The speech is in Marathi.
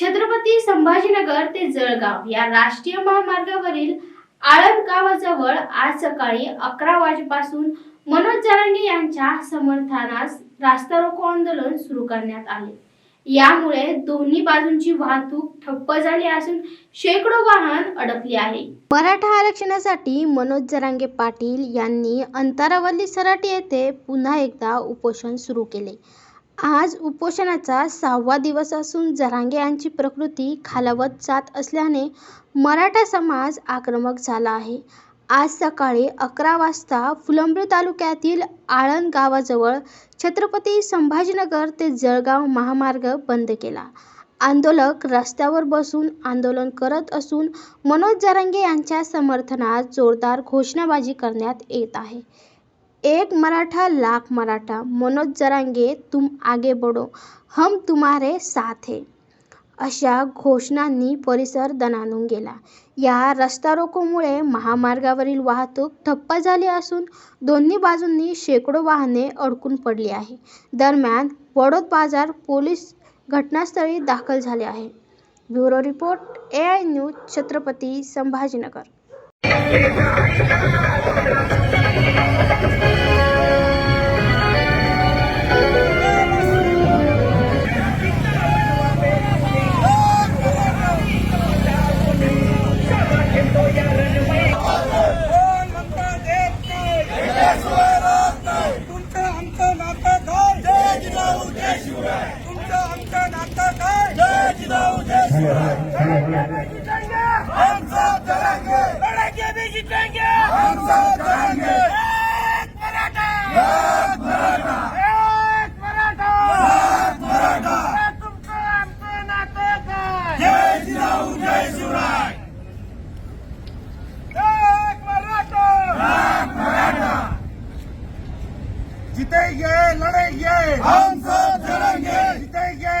छत्रपती संभाजीनगर ते जळगाव या राष्ट्रीय महामार्गावरील आळंद गावाजवळ आज सकाळी अकरा वाजेपासून मनोज जरांगे यांच्या समर्थनास रास्ता रोको आंदोलन सुरू करण्यात आले. यामुळे दोन्ही बाजूंची वाहतूक ठप्प झाली असून शेकडो वाहन अडकली आहे. मराठा आरक्षणासाठी मनोज जरांगे पाटील यांनी अंतरावली सराटी येथे पुन्हा एकदा उपोषण सुरू केले. आज उपोषणाचा सहावा दिवस असून जरांगे यांची प्रकृती खालावत जात असल्याने मराठा समाज आक्रमक झाला आहे. आज सकाळी अकरा वाजता फुलंब्री तालुक्यातील आळंद गावाजवळ छत्रपती संभाजीनगर ते जळगाव महामार्ग बंद केला. आंदोलक रस्त्यावर बसून आंदोलन करत असून मनोज जरांगे यांच्या समर्थनात जोरदार घोषणाबाजी करण्यात येत आहे. एक मराठा लाख मराठा. मनोज जरांगे तुम आगे बढ़ो. हम तुम्हारे साथ है. अशा घोषणांनी परिसर दणाणून गेला. या रस्ता रोकोमुळे महामार्गावरील वाहतूक ठप्प झाली असून दोन्ही बाजूंनी शेकडो वाहने अडकून पडली आहे. दरम्यान वडोद बाजार पोलीस घटनास्थळी दाखल झाले आहे. Bureau report A I news Chhatrapati Sambhajinagar. जय शिवराय हम लड़ाई भी जीतेंगे